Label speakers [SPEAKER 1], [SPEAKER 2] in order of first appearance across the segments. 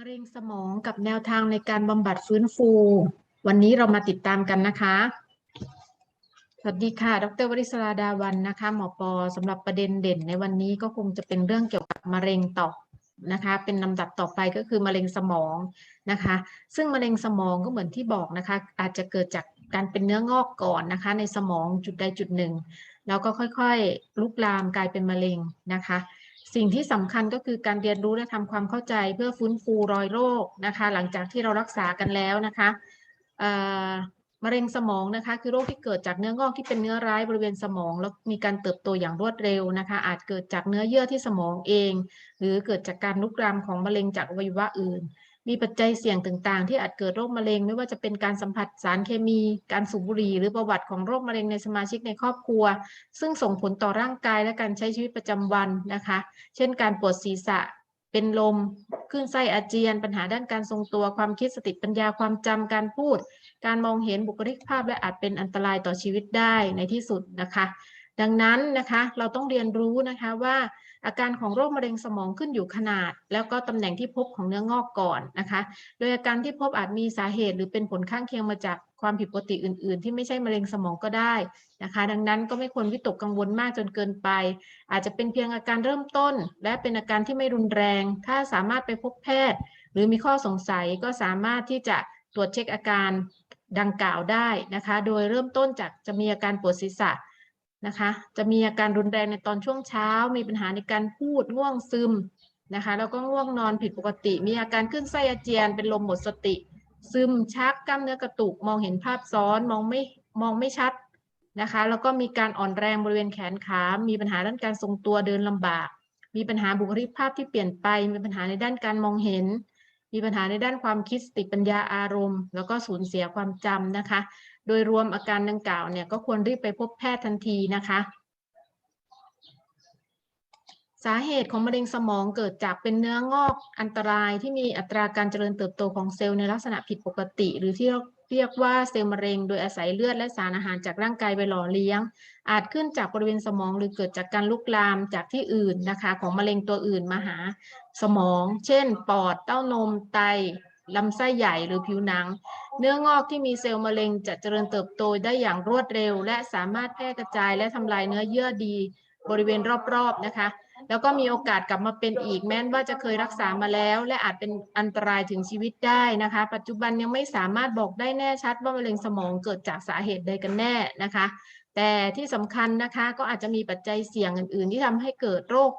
[SPEAKER 1] มะเร็งสมองกับแนวทางในการบำบัดฟื้นฟู วันนี้เรามาติดตามกันนะคะ สวัสดีค่ะ ดรวริศราดาวันนะคะ หมอปอสำหรับประเด็นเด่นในวันนี้ก็คงจะเป็นเรื่องเกี่ยวกับมะเร็งต่อนะคะ เป็นลำดับต่อไปก็คือมะเร็งสมองนะคะ ซึ่งมะเร็งสมองก็เหมือนที่บอกนะคะ อาจจะเกิดจากการเป็นเนื้องอกก่อนนะคะ ในสมองจุดใดจุดหนึ่ง แล้วก็ค่อยๆ ลุกลามกลายเป็นมะเร็งนะคะ สิ่งที่สำคัญก็คือการเรียนรู้และทำความเข้าใจเพื่อฟื้นฟูรอยโรคนะคะ หลังจากที่เรารักษากันแล้วนะคะมะเร็งสมองนะคะคือโรคที่เกิดจากเนื้องอกที่เป็นเนื้อร้ายบริเวณสมอง แล้วมีการเติบโตอย่างรวดเร็วนะคะ อาจเกิดจากเนื้อเยื่อที่สมองเอง หรือเกิดจากการลุกลามของมะเร็งจากอวัยวะอื่น มีปัจจัยเสี่ยงต่างๆ ที่อาจเกิดโรคมะเร็ง ไม่ว่าจะเป็นการสัมผัสสารเคมี การสูบบุหรี่ หรือประวัติของโรคมะเร็งในสมาชิกในครอบครัว ซึ่งส่งผลต่อร่างกายและการใช้ชีวิตประจำวันนะคะ เช่น การปวดศีรษะ เป็นลมคลื่นไส้อาเจียน ปัญหาด้านการทรงตัว ความคิดสติปัญญา ความจำการพูด การมองเห็นบุคลิกภาพและอาจเป็นอันตรายต่อชีวิตได้ในที่สุดนะคะ ดังนั้นนะคะเราต้องเรียนรู้นะคะว่าอาการของโรคมะเร็งสมองขึ้นอยู่ขนาด แล้วก็ตำแหน่งที่พบของเนื้องอกก่อนนะคะ โดยอาการที่พบอาจมีสาเหตุหรือเป็นผลข้างเคียงมาจากความผิดปกติอื่น ๆ ที่ไม่ใช่มะเร็งสมองก็ได้นะคะ ดังนั้นก็ไม่ควรวิตกกังวลมากจนเกินไป อาจจะเป็นเพียงอาการเริ่มต้น และเป็นอาการที่ไม่รุนแรง ถ้าสามารถไปพบแพทย์ หรือมีข้อสงสัยก็สามารถที่จะตรวจเช็คอาการดังกล่าวได้นะคะ โดยเริ่มต้นจากจะมีอาการปวดศีรษะ นะคะ จะมีอาการรุนแรงในตอนช่วงเช้า มีปัญหาในการพูดง่วงซึมนะคะ แล้วก็ง่วงนอนผิดปกติ มีอาการขึ้นไส้อาเจียน เป็นลมหมดสติ ซึมชักกล้ามเนื้อกระตุก มองเห็นภาพซ้อน มองไม่มองไม่ชัดนะคะ แล้วก็มีการอ่อนแรงบริเวณแขนขา มีปัญหาด้านการทรงตัวเดินลำบาก มีปัญหาบุคลิกภาพที่เปลี่ยนไป มีปัญหาในด้านการมองเห็น มีปัญหาในด้านความคิดสติปัญญาอารมณ์ แล้วก็สูญเสียความจำนะคะ โดยรวมอาการดังกล่าวเนี่ยก็ควรรีบไปพบแพทย์ทันทีนะคะ สาเหตุของมะเร็งสมองเกิดจากเป็นเนื้องอกอันตรายที่มีอัตราการเจริญเติบโตของเซลล์ในลักษณะผิดปกติ หรือที่เรียกว่าเซลล์มะเร็งโดยอาศัยเลือดและสารอาหารจากร่างกายไปหล่อเลี้ยง อาจขึ้นจากบริเวณสมองหรือเกิดจากการลุกลามจากที่อื่นนะคะ ของมะเร็งตัวอื่นมาหาสมอง เช่น ปอดเต้านมไต ลำไส้ใหญ่หรือผิวหนัง เนื้องอกที่มีเซลล์มะเร็งจะเจริญเติบโตได้อย่างรวดเร็ว และสามารถแพร่กระจายและทำลายเนื้อเยื่อดีบริเวณรอบๆนะคะ แล้วก็มีโอกาสกลับมาเป็นอีกแม้ว่าจะเคยรักษามาแล้ว และอาจเป็นอันตรายถึงชีวิตได้นะคะ ปัจจุบันยังไม่สามารถบอกได้แน่ชัดว่ามะเร็งสมองเกิดจากสาเหตุใดกันแน่นะคะ แต่ที่สำคัญนะคะก็อาจจะมีปัจจัยเสี่ยงอื่น ๆ ที่ทำให้เกิดโรค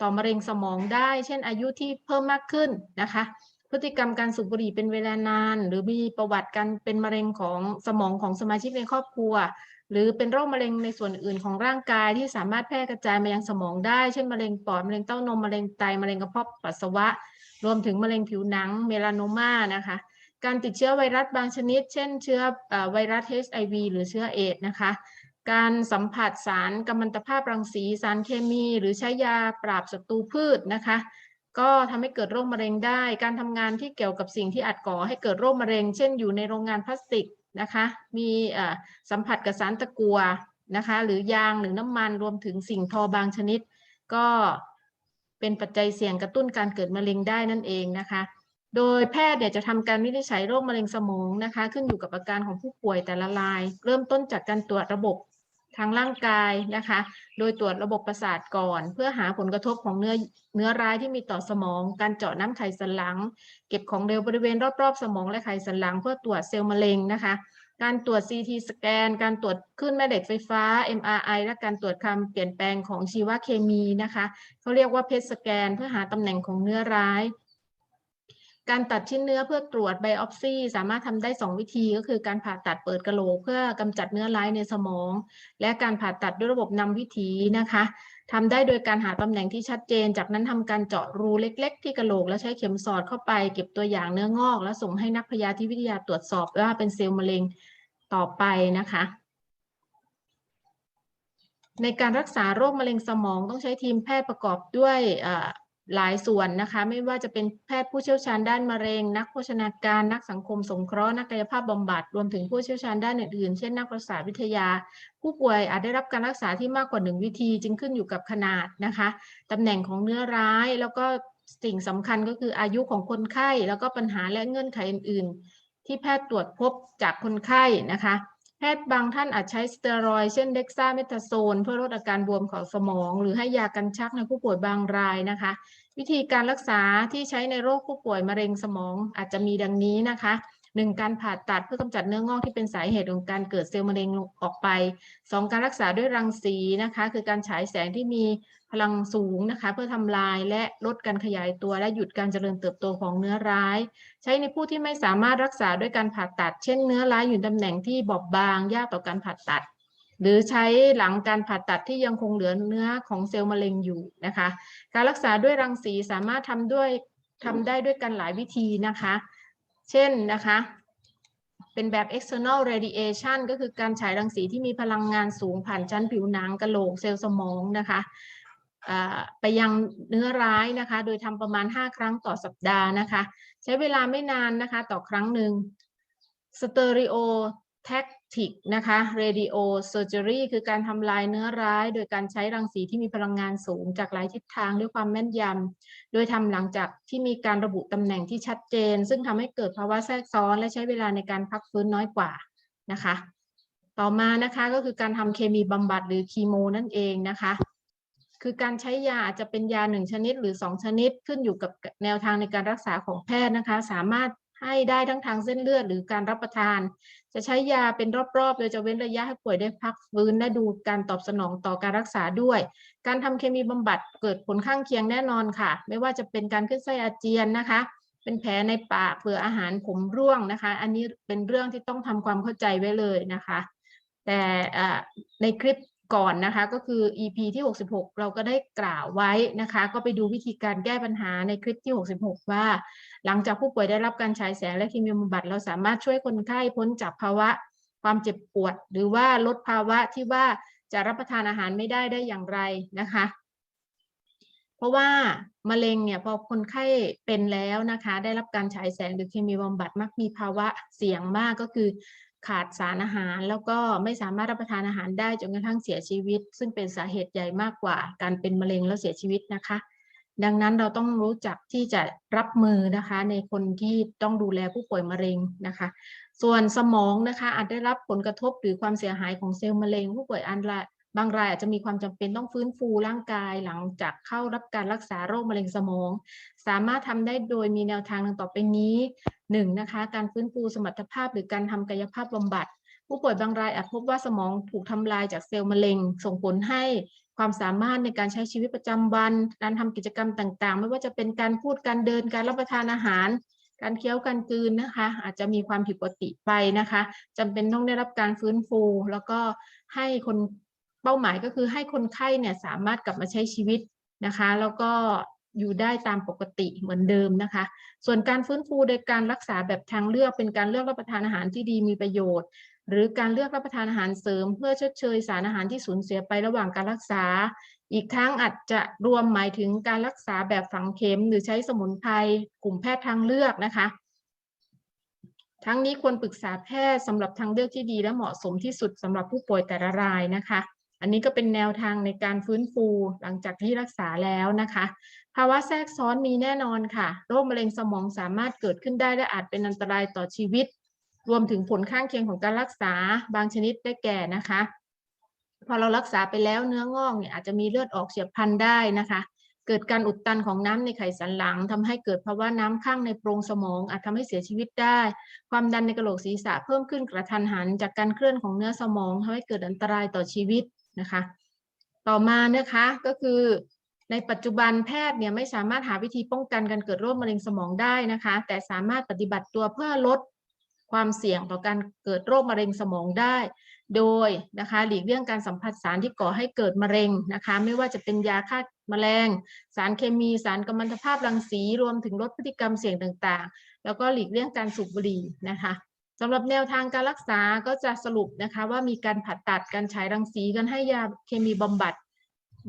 [SPEAKER 1] ต่อมะเร็งสมองได้ เช่นอายุที่เพิ่มมากขึ้นนะคะ พฤติกรรมการสูบบุหรี่เป็นเวลานาน หรือมีประวัติการเป็นมะเร็งของสมองของสมาชิกในครอบครัว หรือเป็นโรคมะเร็งในส่วนอื่นของร่างกายที่สามารถแพร่กระจายมายังสมองได้ เช่นมะเร็งปอดมะเร็งเต้านมมะเร็งไตมะเร็งกระเพาะปัสสาวะ รวมถึงมะเร็งผิวหนังเมลานมานะคะการติดเชื้อไวรัสบางชนิด เช่น เชื้อไวรัส HIV หรือเชื้อเอดนะคะ การสัมผัสสารกัมมันตภาพรังสี สารเคมี หรือใช้ยาปราบศัตรูพืชนะคะ ก็ทำให้เกิดโรคมะเร็งได้ การทำงานที่เกี่ยวกับสิ่งที่อาจก่อให้เกิดโรคมะเร็ง เช่นอยู่ในโรงงานพลาสติกนะคะ มีสัมผัสกับสารตะกัวนะคะ หรือยางหรือน้ำมันรวมถึงสิ่งทอบางชนิด ก็เป็นปัจจัยเสี่ยงกระตุ้นการเกิดมะเร็งได้นั่นเองนะคะ โดยแพทย์เนี่ยจะทำการวินิจฉัยโรคมะเร็งสมองนะคะ ขึ้นอยู่กับอาการของผู้ป่วยแต่ละราย เริ่มต้นจากการตรวจระบบ ทางร่างกายนะคะ โดยตรวจระบบประสาทก่อน เพื่อหาผลกระทบของเนื้อเนื้อร้ายที่มีต่อสมอง การเจาะน้ำไขสันหลัง เก็บของเร็วบริเวณรอบๆ สมองและไขสันหลัง เพื่อตรวจเซลล์มะเร็งนะคะ การตรวจ CT สแกน การตรวจคลื่นแม่เหล็กไฟฟ้า MRI และการตรวจคำเปลี่ยนแปลงของชีวเคมีนะคะเขาเรียกว่าเพชสแกน เพื่อหาตำแหน่งของเนื้อร้าย การตัดชิ้นเนื้อเพื่อตรวจไบออปซีสามารถทำได้ 2 วิธีก็คือการผ่าตัดเปิดกระโหลก เพื่อกำจัดเนื้อร้ายในสมอง และการผ่าตัดด้วยระบบนำวิถีนะคะทำได้โดยการหาตำแหน่งที่ชัดเจน จากนั้นทำการเจาะรูเล็ก ๆ ที่กระโหลก แล้วใช้เข็มสอดเข้าไป เก็บตัวอย่างเนื้องอก แล้วส่งให้นักพยาธิวิทยาตรวจสอบว่าเป็นเซลล์มะเร็งต่อไปนะคะในการรักษาโรคมะเร็งสมองต้องใช้ทีมแพทย์ประกอบด้วย หลายส่วนนะคะ ไม่ว่าจะเป็นแพทย์ผู้เชี่ยวชาญด้านมะเร็ง นักโภชนาการนักสังคมสงเคราะห์นักกายภาพบำบัดรวมถึงผู้เชี่ยวชาญด้านอื่นๆ เช่นนักประสาทวิทยา ผู้ป่วยอาจได้รับการรักษาที่มากกว่าหนึ่งวิธี จึงขึ้นอยู่กับขนาดนะคะตำแหน่งของเนื้อร้ายแล้วก็สิ่งสำคัญก็คืออายุของคนไข้ แล้วก็ปัญหาและเงื่อนไขอื่น ๆ ที่แพทย์ตรวจพบจากคนไข้นะคะ แพทย์บางท่านอาจใช้สเตียรอยเช่นเด็กซ่าเมทาโซน เพื่อลดอาการบวมของสมอง หรือให้ยากันชักในผู้ป่วยบางรายนะคะ วิธีการรักษาที่ใช้ในโรคผู้ป่วยมะเร็งสมองอาจจะมีดังนี้นะคะ หนึ่งการผ่าตัดเพื่อกำจัดเนื้องอกที่เป็นสาเหตุของการเกิดเซลล์มะเร็งออกไปสองการรักษาด้วยรังสีนะคะ คือการฉายแสงที่มีพลังสูงนะคะ เพื่อทำลายและลดการขยายตัวและหยุดการเจริญเติบโตของเนื้อร้าย ใช้ในผู้ที่ไม่สามารถรักษาด้วยการผ่าตัด เช่นเนื้อร้ายอยู่ตำแหน่งที่บอบบางยากต่อการผ่าตัดหรือใช้หลังการผ่าตัดที่ยังคงเหลือเนื้อของเซลล์มะเร็งอยู่นะคะ การรักษาด้วยรังสีสามารถทำด้วยทำได้ด้วยกันหลายวิธีนะคะ เช่นนะคะ เป็นแบบ external radiation ก็คือการฉายรังสีที่มีพลังงานสูงผ่านชั้นผิวหนังกระโหลกเซลล์สมองนะคะไปยังเนื้อร้ายนะคะ โดยทำประมาณ 5 ครั้งต่อสัปดาห์นะคะ ใช้เวลาไม่นานนะคะ ต่อครั้งหนึ่ง stereo tactic นะคะ radio surgery คือการทำลายเนื้อร้าย โดยการใช้รังสีที่มีพลังงานสูงจากหลายทิศทางด้วยความแม่นยำ โดยทำหลังจากที่มีการระบุตำแหน่งที่ชัดเจน ซึ่งทำให้เกิดภาวะแทรกซ้อน และใช้เวลาในการพักฟื้นน้อยกว่านะคะ ต่อมานะคะก็คือการทำเคมีบำบัดหรือคีโมนั่นเองนะคะคือการใช้ยาอาจจะเป็นยาหนึ่งชนิดหรือสองชนิดขึ้นอยู่กับแนวทางในการรักษาของแพทย์นะคะ สามารถ ให้ได้ทั้งทางเส้นเลือดหรือการรับประทาน จะใช้ยาเป็นรอบๆ โดยจะเว้นระยะให้ป่วยได้พักฟื้นและดูการตอบสนองต่อการรักษาด้วย การทำเคมีบำบัดเกิดผลข้างเคียงแน่นอนค่ะ ไม่ว่าจะเป็นการขึ้นไส้อาเจียนนะคะ เป็นแผลในปากเผื่ออาหารผมร่วงนะคะ อันนี้เป็นเรื่องที่ต้องทำความเข้าใจไว้เลยนะคะ แต่ในคลิป ก่อนนะคะ ก็คือ EP ที่ 66 เราก็ได้กล่าวไว้นะคะ ก็ไปดูวิธีการแก้ปัญหาในคลิปที่ 66 ว่า หลังจากผู้ป่วยได้รับการฉายแสงและเคมีบำบัด เราสามารถช่วยคนไข้พ้นจากภาวะความเจ็บปวด หรือว่าลดภาวะที่ว่าจะรับประทานอาหารไม่ได้ได้อย่างไรนะคะ เพราะว่ามะเร็งเนี่ยพอคนไข้เป็นแล้วนะคะ ได้รับการฉายแสงหรือเคมีบำบัดมักมีภาวะเสี่ยงมากก็คือ ขาดสารอาหาร แล้วก็ไม่สามารถรับประทานอาหารได้จนกระทั่งเสียชีวิต ซึ่งเป็นสาเหตุใหญ่มากกว่า การเป็นมะเร็งแล้วเสียชีวิตนะคะ ดังนั้นเราต้องรู้จักที่จะรับมือนะคะ ในคนที่ต้องดูแลผู้ป่วยมะเร็งนะคะ ส่วนสมองนะคะอาจได้รับผลกระทบหรือความเสียหายของเซลล์มะเร็ง ผู้ป่วยอันละ บางรายอาจจะมีความจำเป็นต้องฟื้นฟูร่างกายหลังจากเข้ารับการรักษาโรคมะเร็งสมอง สามารถทำได้โดยมีแนวทางดังต่อไปนี้หนึ่งนะคะการฟื้นฟูสมรรถภาพ หรือการทำกายภาพบำบัด ผู้ป่วยบางรายอาจพบว่าสมองถูกทำลายจากเซลล์มะเร็ง ส่งผลให้ความสามารถในการใช้ชีวิตประจำวัน การทำกิจกรรมต่างๆ ไม่ว่าจะเป็นการพูดการเดินการรับประทานอาหาร การเคี้ยวการกลืนนะคะ อาจจะมีความผิดปกติไปนะคะจำเป็นต้องได้รับการฟื้นฟู แล้วก็ให้คน เป้าหมายก็คือให้คนไข้เนี่ยสามารถกลับมาใช้ชีวิตนะคะ แล้วก็อยู่ได้ตามปกติเหมือนเดิมนะคะ ส่วนการฟื้นฟูโดยการรักษาแบบทางเลือกเป็นการเลือกรับประทานอาหารที่ดีมีประโยชน์ หรือการเลือกรับประทานอาหารเสริม เพื่อชดเชยสารอาหารที่สูญเสียไประหว่างการรักษา อีกทั้งอาจจะรวมหมายถึงการรักษาแบบฝังเข็ม หรือใช้สมุนไพรกลุ่มแพทย์ทางเลือกนะคะ ทั้งนี้ควรปรึกษาแพทย์สำหรับทางเลือกที่ดีและเหมาะสมที่สุดสำหรับผู้ป่วยแต่ละรายนะคะ อันนี้ก็เป็นแนวทางในการฟื้นฟูหลังจากที่รักษาแล้วนะคะ ภาวะแทรกซ้อนมีแน่นอนค่ะ โรคมะเร็งสมองสามารถเกิดขึ้นได้และอาจเป็นอันตรายต่อชีวิต รวมถึงผลข้างเคียงของการรักษาบางชนิดได้แก่นะคะ พอเรารักษาไปแล้วเนื้องอกเนี่ยอาจจะมีเลือดออกเฉียบพลันได้นะคะ เกิดการอุดตันของน้ำในไขสันหลังทำให้เกิดภาวะน้ำข้างในโพรงสมอง อาจทำให้เสียชีวิตได้ ความดันในกระโหลกศีรษะเพิ่มขึ้นกระทันหัน จากการเคลื่อนของเนื้อสมองทำให้เกิดอันตรายต่อชีวิต นะคะ ต่อมานะคะก็คือในปัจจุบันแพทย์เนี่ยไม่สามารถหาวิธีป้องกันการเกิดโรคมะเร็งสมองได้นะคะ แต่สามารถปฏิบัติตัวเพื่อลดความเสี่ยงต่อการเกิดโรคมะเร็งสมองได้ โดยนะคะหลีกเลี่ยงการสัมผัสสารที่ก่อให้เกิดมะเร็งนะคะ ไม่ว่าจะเป็นยาฆ่าแมลง สารเคมีสารกัมมันตภาพรังสีรวมถึงลดพฤติกรรมเสี่ยงต่างๆ แล้วก็หลีกเลี่ยงการสูบบุหรี่นะคะ สำหรับแนวทางการรักษาก็จะสรุปนะคะว่ามีการผ่าตัดการฉายรังสีการให้ยาเคมีบำบัด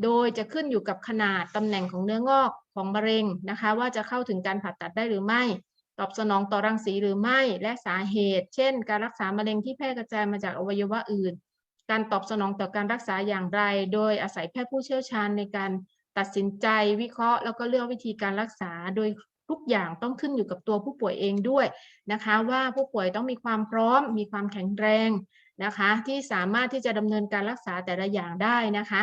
[SPEAKER 1] โดยจะขึ้นอยู่กับขนาดตำแหน่งของเนื้องอกของมะเร็งนะคะ ว่าจะเข้าถึงการผ่าตัดได้หรือไม่ ตอบสนองต่อรังสีหรือไม่ และสาเหตุ เช่น การรักษามะเร็งที่แพร่กระจายมาจากอวัยวะอื่น การตอบสนองต่อการรักษาอย่างไร โดยอาศัยแพทย์ผู้เชี่ยวชาญในการตัดสินใจวิเคราะห์ แล้วก็เลือกวิธีการรักษา โดย ทุกอย่างต้องขึ้นอยู่กับตัวผู้ป่วยเองด้วยนะคะ ว่าผู้ป่วยต้องมีความพร้อม มีความแข็งแรงนะคะ ที่สามารถที่จะดำเนินการรักษาแต่ละอย่างได้นะคะ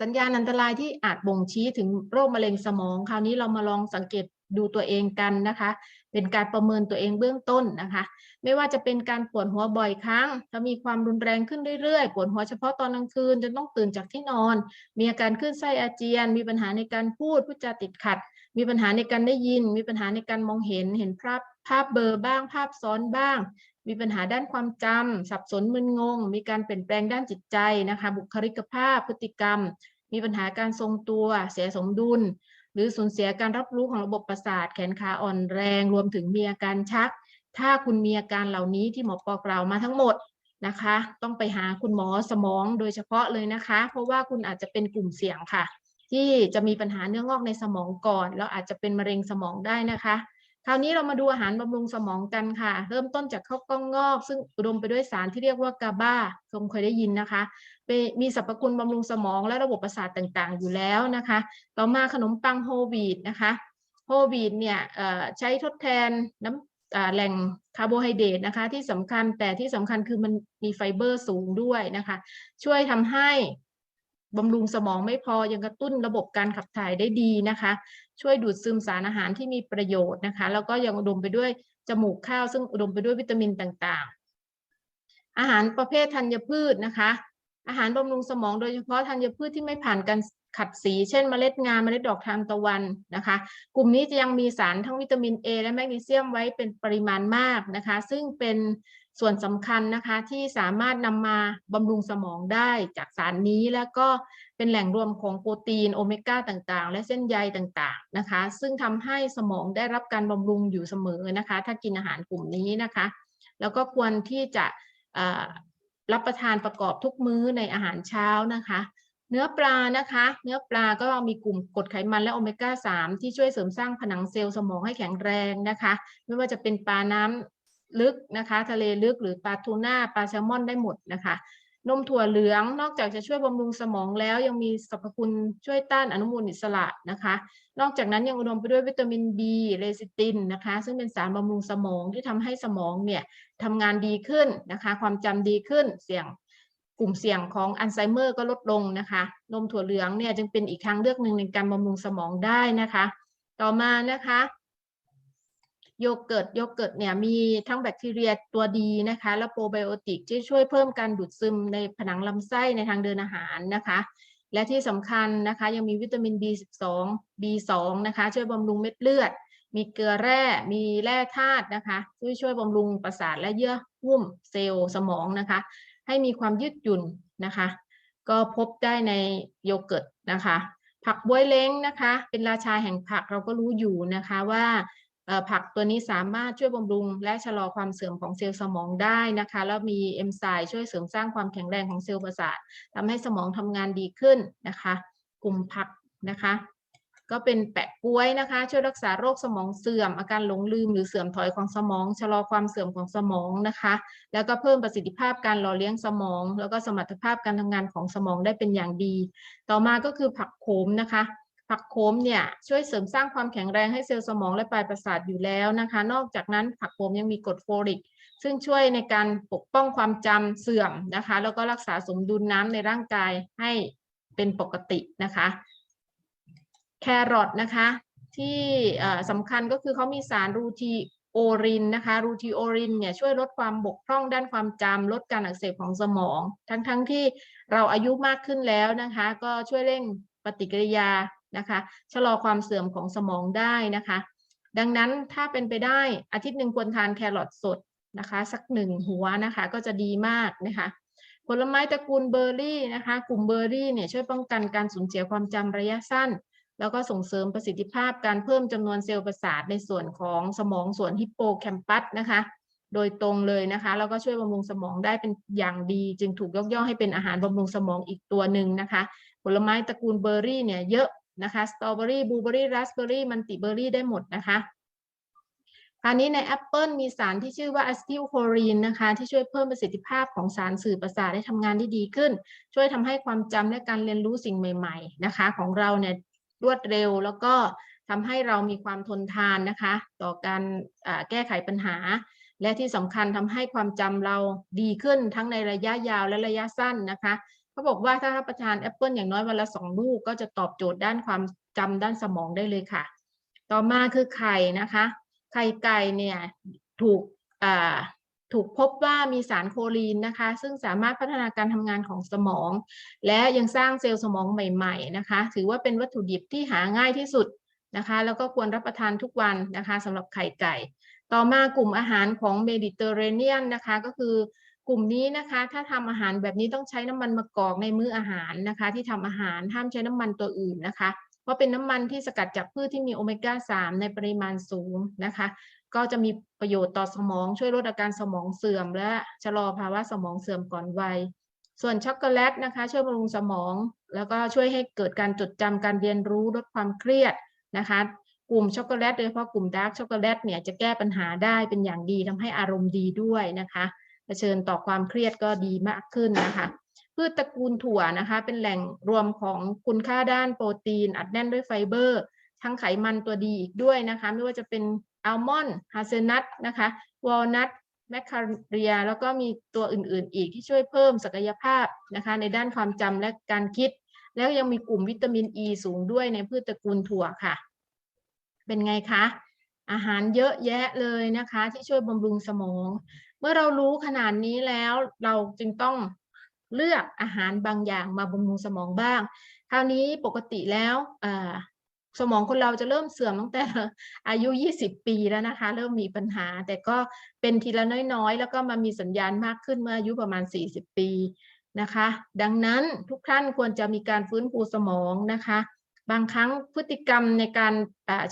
[SPEAKER 1] สัญญาณอันตรายที่อาจบ่งชี้ถึงโรคมะเร็งสมอง คราวนี้เรามาลองสังเกตดูตัวเองกันนะคะ เป็นการประเมินตัวเองเบื้องต้นนะคะ ไม่ว่าจะเป็นการปวดหัวบ่อยครั้ง ถ้ามีความรุนแรงขึ้นเรื่อยๆ ปวดหัวเฉพาะตอนกลางคืนจนต้องตื่นจากที่นอน มีอาการขึ้นไส้อาเจียน มีปัญหาในการพูดพูดจาติดขัด มีปัญหาในการได้ยิน มีปัญหาในการมองเห็น เห็นภาพภาพเบลอร์บ้าง ภาพซ้อนบ้าง มีปัญหาด้านความจำสับสนมึนงง มีการเปลี่ยนแปลงด้านจิตใจนะคะ บุคลิกภาพ พฤติกรรม มีปัญหาการทรงตัว เสียสมดุล หรือสูญเสียการรับรู้ของระบบประสาท แขนขาอ่อนแรง รวมถึงมีอาการชัก ถ้าคุณมีอาการเหล่านี้ที่หมอปอกล่าวมาทั้งหมดนะคะ ต้องไปหาคุณหมอสมองโดยเฉพาะเลยนะคะ เพราะว่าคุณอาจจะเป็นกลุ่มเสี่ยงค่ะ ที่จะมีปัญหาเนื้องอกในสมองก่อนแล้วอาจจะเป็นมะเร็งสมองได้นะคะ คราวนี้เรามาดูอาหารบำรุงสมองกันค่ะ เริ่มต้นจากข้าวกล้องงอก ซึ่งอุดมไปด้วยสารที่เรียกว่ากาบาคงเคยได้ยินนะคะมีสรรพคุณบำรุงสมองและระบบประสาทต่างๆ อยู่แล้วนะคะ ต่อมาขนมปังโฮวีตนะคะโฮวีตเนี่ยใช้ทดแทนน้ำแหล่งคาร์โบไฮเดรตนะคะที่สำคัญแต่ที่สำคัญคือมันมีไฟเบอร์สูงด้วยนะคะ ช่วยทำให้ บำรุงสมองไม่พอยังกระตุ้นระบบการขับถ่ายได้ดีนะคะ ช่วยดูดซึมสารอาหารที่มีประโยชน์นะคะ แล้วก็ยังอุดมไปด้วยจมูกข้าว ซึ่งอุดมไปด้วยวิตามินต่างๆ อาหารประเภทธัญพืชนะคะ อาหารบำรุงสมองโดยเฉพาะธัญพืชที่ไม่ผ่านการขัดสีเช่นเมล็ดงาเมล็ดดอกทานตะวันนะคะ กลุ่มนี้จะยังมีสารทั้งวิตามิน A และแมกนีเซียมไว้เป็นปริมาณมากนะคะ ซึ่งเป็น ส่วนสำคัญนะคะที่สามารถนำมาบำรุงสมองได้จากสารนี้แล้วก็เป็นแหล่งรวมของโปรตีนโอเมก้าต่างๆ และเส้นใยต่างๆนะคะ ซึ่งทำให้สมองได้รับการบำรุงอยู่เสมอนะคะ ถ้ากินอาหารกลุ่มนี้นะคะ แล้วก็ควรที่จะรับประทานประกอบทุกมื้อในอาหารเช้านะคะ เนื้อปลานะคะ เนื้อปลาก็มีกลุ่มกรดไขมันและโอเมก้า 3 ที่ช่วยเสริมสร้างผนังเซลล์สมองให้แข็งแรงนะคะ ไม่ว่าจะเป็นปลาน้ำ ลึกนะคะ ทะเลลึกหรือปลาทูน่าปลาแซลมอนได้หมดนะคะ นมถั่วเหลืองนอกจากจะช่วยบำรุงสมองแล้วยังมีสรรพคุณช่วยต้านอนุมูลอิสระนะคะ นอกจากนั้นยังอุดมไปด้วยวิตามิน B เลซิตินนะคะ ซึ่งเป็นสารบำรุงสมองที่ทำให้สมองเนี่ยทำงานดีขึ้นนะคะ ความจำดีขึ้นเสี่ยงกลุ่มเสี่ยงของอัลไซเมอร์ก็ลดลงนะคะ นมถั่วเหลืองเนี่ยจึงเป็นอีกทางเลือกหนึ่งในการบำรุงสมองได้นะคะ ต่อมานะคะ โยเกิร์ตโยเกิร์ตเนี่ยมีทั้งแบคทีเรียตัวดีนะคะ และโปรไบโอติกที่ช่วยเพิ่มการดูดซึมในผนังลำไส้ในทางเดินอาหารนะคะ และที่สำคัญนะคะยังมีวิตามิน B12 B2 นะคะช่วยบำรุงเม็ดเลือด มีเกลือแร่ มีแร่ธาตุนะคะช่วยช่วยบำรุงประสาทและเยื่อหุ้มเซลล์สมองนะคะ ให้มีความยืดหยุ่นนะคะ ก็พบได้ในโยเกิร์ตนะคะผักบวยเล้งนะคะ เป็นราชาแห่งผักเราก็รู้อยู่นะคะว่า ผักตัวนี้สามารถช่วยบำรุง และชะลอความเสื่อมของเซลล์สมองได้นะคะ แล้วมีเอนไซม์ช่วยเสริมสร้างความแข็งแรงของเซลล์ประสาททำให้สมองทำงานดีขึ้นนะคะ กลุ่มผักนะคะ ก็เป็นแปะกล้วยนะคะ ช่วยรักษาโรคสมองเสื่อม อาการหลงลืมหรือเสื่อมถอยของสมอง ชะลอความเสื่อมของสมองนะคะ แล้วก็เพิ่มประสิทธิภาพการหล่อเลี้ยงสมอง แล้วก็สมรรถภาพการทำงานของสมองได้เป็นอย่างดี ต่อมาก็คือผักโขมนะคะ ผักโขมเนี่ยช่วยเสริมสร้างความแข็งแรงให้เซลล์สมองและปลายประสาทอยู่แล้วนะคะ นอกจากนั้นผักโขมยังมีกรดโฟลิก ซึ่งช่วยในการปกป้องความจำเสื่อมนะคะ แล้วก็รักษาสมดุลน้ำในร่างกายให้เป็นปกตินะคะ แครอทนะคะ ที่สำคัญก็คือเขามีสารรูทีโอรินนะคะรูทีโอรินเนี่ยช่วยลดความบกพร่องด้านความจำลดการอักเสบของสมอง ทั้งๆทที่เราอายุมากขึ้นแล้วนะคะ ก็ช่วยเร่งปฏิกิริยา นะคะชะลอความเสื่อมของสมองได้นะคะ ดังนั้นถ้าเป็นไปได้อาทิตย์หนึ่งควรทานแครอทสดนะคะสักหนึ่งหัวนะคะก็จะดีมากนะคะผลไม้ตระกูลเบอร์รี่นะคะกลุ่มเบอร์รี่เนี่ยช่วยป้องกันการสูญเสียความจำระยะสั้น แล้วก็ส่งเสริมประสิทธิภาพการเพิ่มจำนวนเซลล์ประสาทในส่วนของสมองส่วนฮิปโปแคมปัสนะคะโดยตรงเลยนะคะแล้วก็ช่วยบำรุงสมองได้เป็นอย่างดี จึงถูกยกย่องให้เป็นอาหารบำรุงสมองอีกตัวหนึ่งนะคะ ผลไม้ตระกูลเบอร์รี่เนี่ยเยอะ นะคะสตรอเบอรี่บลูเบอรี่ราสเบอรี่มันติเบอรี่ได้หมดนะคะคราวนี้ในแอปเปิลมีสารที่ชื่อว่าอะซิลโคลีนนะคะ ที่ช่วยเพิ่มประสิทธิภาพของสารสื่อประสาทให้ทำงานได้ดีขึ้น ช่วยทำให้ความจำและการเรียนรู้สิ่งใหม่ ๆ นะคะ ของเราเนี่ยรวดเร็วแล้วก็ทำให้เรามีความทนทานนะคะ ต่อการแก้ไขปัญหา และที่สำคัญทำให้ความจำเราดีขึ้นทั้งในระยะยาวและระยะสั้นนะคะ เขาบอกว่าถ้ารับประทานแอปเปิลอย่างน้อยวันละสองลูกก็จะตอบโจทย์ด้านความจำด้านสมองได้เลยค่ะ ต่อมาคือไข่นะคะ ไข่ไก่เนี่ยถูกอ่าถูกพบว่ามีสารโคลีนนะคะ ซึ่งสามารถพัฒนาการทำงานของสมอง และยังสร้างเซลล์สมองใหม่ๆนะคะ ถือว่าเป็นวัตถุดิบที่หาง่ายที่สุดนะคะ แล้วก็ควรรับประทานทุกวันนะคะสำหรับไข่ไก่ ต่อมากลุ่มอาหารของเมดิเตอร์เรเนียนนะคะ ก็คือ กลุ่มนี้นะคะถ้าทำอาหารแบบนี้ต้องใช้น้ำมันมะกอกในมื้ออาหารนะคะ ที่ทำอาหารห้ามใช้น้ำมันตัวอื่นนะคะเพราะเป็นน้ำมันที่สกัดจากพืชที่มีโอเมก้า 3 ในปริมาณสูงนะคะ ก็จะมีประโยชน์ต่อสมองช่วยลดอาการสมองเสื่อม และชะลอภาวะสมองเสื่อมก่อนวัย ส่วนช็อกโกแลตนะคะ ช่วยบำรุงสมอง แล้วก็ช่วยให้เกิดการจดจำการเรียนรู้ลดความเครียดนะคะกลุ่มช็อกโกแลตโดยเฉพาะกลุ่มดาร์กช็อกโกแลตเนี่ยจะแก้ปัญหาได้เป็นอย่างดีทำให้อารมณ์ดีด้วยนะคะ เผชิญต่อความเครียดก็ดีมากขึ้นนะคะพืชตระกูลถั่วนะคะเป็นแหล่งรวมของคุณค่าด้านโปรตีน อัดแน่นด้วยไฟเบอร์ ทั้งไขมันตัวดีอีกด้วยนะคะไม่ว่าจะเป็นอัลมอนด์ฮาเซนัทนะคะวอลนัทแมคคาเรียแล้วก็มีตัวอื่นๆ อีกที่ช่วยเพิ่มศักยภาพนะคะในด้านความจำและการคิด แล้วยังมีกลุ่มวิตามินอ e ีสูงด้วยในพืชตระกูลถั่วค่ะ เป็นไงคะ อาหารเยอะแยะเลยนะคะ ที่ช่วยบำรุงสมอง มื่อเรารู้ขนาดนี้แล้วเราจึงต้องเลือกอาหารบางอย่างมาบำรุงสมองบ้างคราวนี้ปกติแล้วสมองคนเราจะเริ่มเสื่อมตั้งแต่อายุ 20 ปีแล้วนะคะ เริ่มมีปัญหา แต่ก็เป็นทีละน้อยๆ แล้วก็มามีสัญญาณมากขึ้นเมื่ออายุประมาณ 40 ปีนะคะ ดังนั้นทุกท่านควรจะมีการฟื้นฟูสมองนะคะ บางครั้งพฤติกรรมในการ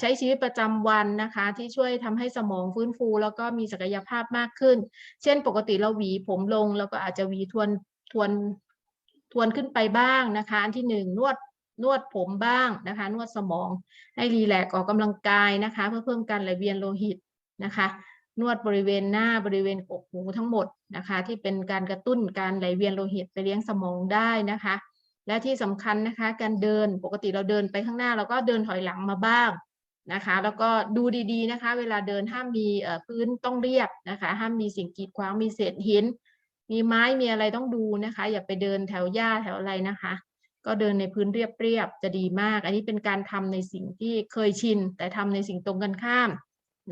[SPEAKER 1] ใช้ชีวิตประจำวันนะคะ ที่ช่วยทำให้สมองฟื้นฟู แล้วก็มีศักยภาพมากขึ้น เช่น ปกติเราหวีผมลง แล้วก็อาจจะหวีทวนทวนทวนขึ้นไปบ้างนะคะ อันที่หนึ่งนวดนวดผมบ้างนะคะ นวดสมองให้รีแลกออกกำลังกายนะคะ เพื่อเพิ่มการไหลเวียนโลหิตนะคะ นวดบริเวณหน้าบริเวณกกหูทั้งหมดนะคะ ที่เป็นการกระตุ้นการไหลเวียนโลหิตไปเลี้ยงสมองได้นะคะ และที่สำคัญนะคะการเดินปกติเราเดินไปข้างหน้าเราก็เดินถอยหลังมาบ้างนะคะ แล้วก็ดูดีๆนะคะ เวลาเดินห้ามมีพื้นต้องเรียบนะคะ ห้ามมีสิ่งกีดขวางมีเศษหิน มีไม้มีอะไรต้องดูนะคะ อย่าไปเดินแถวหญ้าแถวอะไรนะคะ ก็เดินในพื้นเรียบๆจะดีมาก อันนี้เป็นการทำในสิ่งที่เคยชิน แต่ทำในสิ่งตรงกันข้าม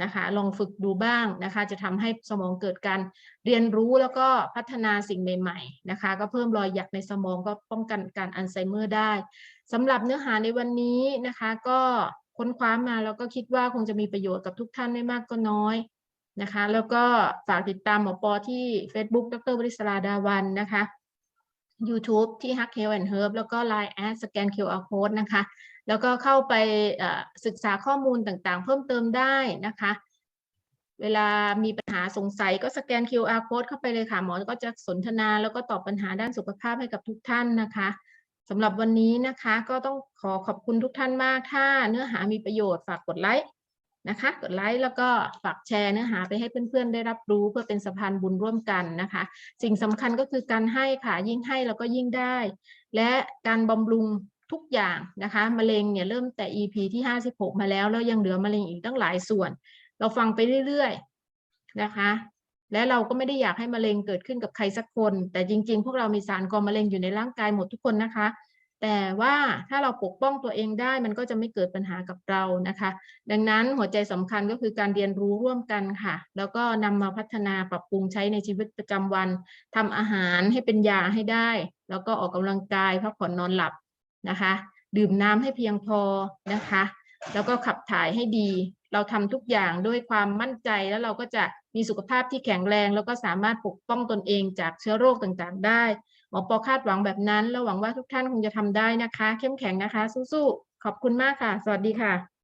[SPEAKER 1] นะคะลองฝึกดูบ้างนะคะจะทำให้สมองเกิดการเรียนรู้แล้วก็พัฒนาสิ่งใหม่ๆนะคะก็เพิ่มรอยหยักในสมองก็ป้องกันการอัลไซเมอร์ได้สำหรับเนื้อหาในวันนี้นะคะ ก็ค้นคว้ามาแล้วก็คิดว่าคงจะมีประโยชน์กับทุกท่านไม่มากก็น้อยนะคะ แล้วก็ฝากติดตามหมอปอที่ Facebook ดรวริศราดาวันนะคะ YouTube ที่ Hack Health and Herb แล้วก็ Line แอดสแกน QR Code นะคะ แล้วก็เข้าไปศึกษาข้อมูลต่างๆ เพิ่มเติมได้นะคะ เวลามีปัญหาสงสัยก็สแกน QR Code เข้าไปเลยค่ะ หมอก็จะสนทนาแล้วก็ตอบปัญหาด้านสุขภาพให้กับทุกท่านนะคะสำหรับวันนี้นะคะก็ต้องขอขอบคุณทุกท่านมาก ถ้าเนื้อหามีประโยชน์ฝากกดไลค์นะคะ กดไลค์แล้วก็ฝากแชร์เนื้อหาไปให้เพื่อนๆ ได้รับรู้เพื่อเป็นสะพานบุญร่วมกันนะคะ สิ่งสำคัญก็คือการให้ค่ะยิ่งให้แล้วก็ยิ่งได้ และการบำรุง ทุกอย่างนะคะมะเร็งเนี่ยเริ่มแต่ EP ที่ 56 มาแล้วแล้วยังเหลือมะเร็งอีกตั้งหลายส่วน เราฟังไปเรื่อยๆนะคะ และเราก็ไม่ได้อยากให้มะเร็งเกิดขึ้นกับใครสักคน แต่จริง ๆ พวกเรามีสารก่อมะเร็งอยู่ในร่างกายหมดทุกคนนะคะ แต่ว่าถ้าเราปกป้องตัวเองได้มันก็จะไม่เกิดปัญหากับเรานะคะ ดังนั้นหัวใจสำคัญก็คือการเรียนรู้ร่วมกันค่ะ แล้วก็นำมาพัฒนาปรับปรุงใช้ในชีวิตประจำวันทำอาหารให้เป็นยาให้ได้ แล้วก็ออกกำลังกายพักผ่อนนอนหลับ นะคะ ดื่มน้ำให้เพียงพอนะคะ แล้วก็ขับถ่ายให้ดี เราทำทุกอย่างด้วยความมั่นใจแล้วเราก็จะมีสุขภาพที่แข็งแรง แล้วก็สามารถปกป้องตนเองจากเชื้อโรคต่างๆ ได้ หมอปอคาดหวังแบบนั้น แล้วหวังว่าทุกท่านคงจะทำได้นะคะ เข้มแข็งนะคะ สู้ๆ ขอบคุณมากค่ะ สวัสดีค่ะ